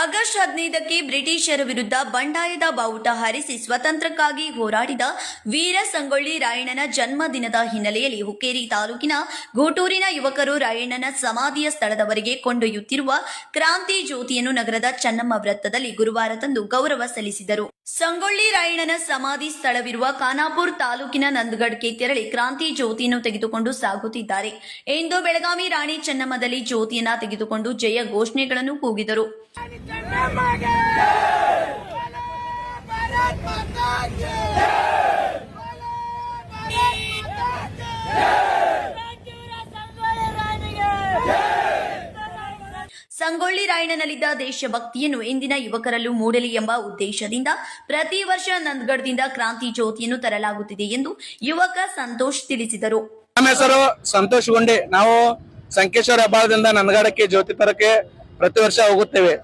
August ಹದಿನೈದಕ್ಕೆ ಬ್ರಿಟಿಷರ ವಿರುದ್ಧ ಬಂಡಾಯದ ಬಾವುಟ ಹಾರಿಸಿ ಸ್ವತಂತ್ರಕ್ಕಾಗಿ ಹೋರಾಡಿದ ವೀರ ಸಂಗೊಳ್ಳಿ ರಾಯಣ್ಣನ ಜನ್ಮದಿನದ ಹಿನ್ನೆಲೆಯಲ್ಲಿ ಹುಕ್ಕೇರಿ ತಾಲೂಕಿನ ಗೂಟೂರಿನ ಯುವಕರು ರಾಯಣ್ಣನ ಸಮಾಧಿಯ ಸ್ಥಳದವರೆಗೆ ಕೊಂಡೊಯ್ಯುತ್ತಿರುವ ಕ್ರಾಂತಿ ಜ್ಯೋತಿಯನ್ನು ನಗರದ ಚನ್ನಮ್ಮ ವೃತ್ತದಲ್ಲಿ ಗುರುವಾರ ತಂದು ಗೌರವ ಸಲ್ಲಿಸಿದರು. ಸಂಗೊಳ್ಳಿ ರಾಯಣ್ಣನ ಸಮಾಧಿ ಸ್ಥಳವಿರುವ ಖಾನಾಪುರ್ ತಾಲೂಕಿನ ನಂದಗಡ್ಗೆ ತೆರಳಿ ಕ್ರಾಂತಿ ಜ್ಯೋತಿಯನ್ನು ತೆಗೆದುಕೊಂಡು ಸಾಗುತ್ತಿದ್ದಾರೆ. ಇಂದು ಬೆಳಗಾವಿ ರಾಣಿ ಚೆನ್ನಮ್ಮದಲ್ಲಿ ಜ್ಯೋತಿಯನ್ನ ತೆಗೆದುಕೊಂಡು ಜಯ ಘೋಷಣೆಗಳನ್ನು ಕೂಗಿದರು. ಸಂಗೊಳ್ಳಿ ರಾಯಣ್ಣನಲ್ಲಿದ್ದ ದೇಶಭಕ್ತಿಯನ್ನು ಇಂದಿನ ಯುವಕರಲ್ಲೂ ಮೂಡಲಿ ಎಂಬ ಉದ್ದೇಶದಿಂದ ಪ್ರತಿ ವರ್ಷ ನಂದಗಢದಿಂದ ಕ್ರಾಂತಿ ಜ್ಯೋತಿಯನ್ನು ತರಲಾಗುತ್ತಿದೆ ಎಂದು ಯುವಕ ಸಂತೋಷ್ ತಿಳಿಸಿದರು. ನಮ್ಮ ಹೆಸರು ಸಂತೋಷ್ ಗೊಂಡೆ. ನಾವು ಸಂಕೇಶ್ವರ ಹಬ್ಬದಿಂದ ನಂದ್ಗಡಕ್ಕೆ ಜ್ಯೋತಿ ತರಕ್ಕೆ ಪ್ರತಿ ವರ್ಷ ಹೋಗುತ್ತೇವೆ.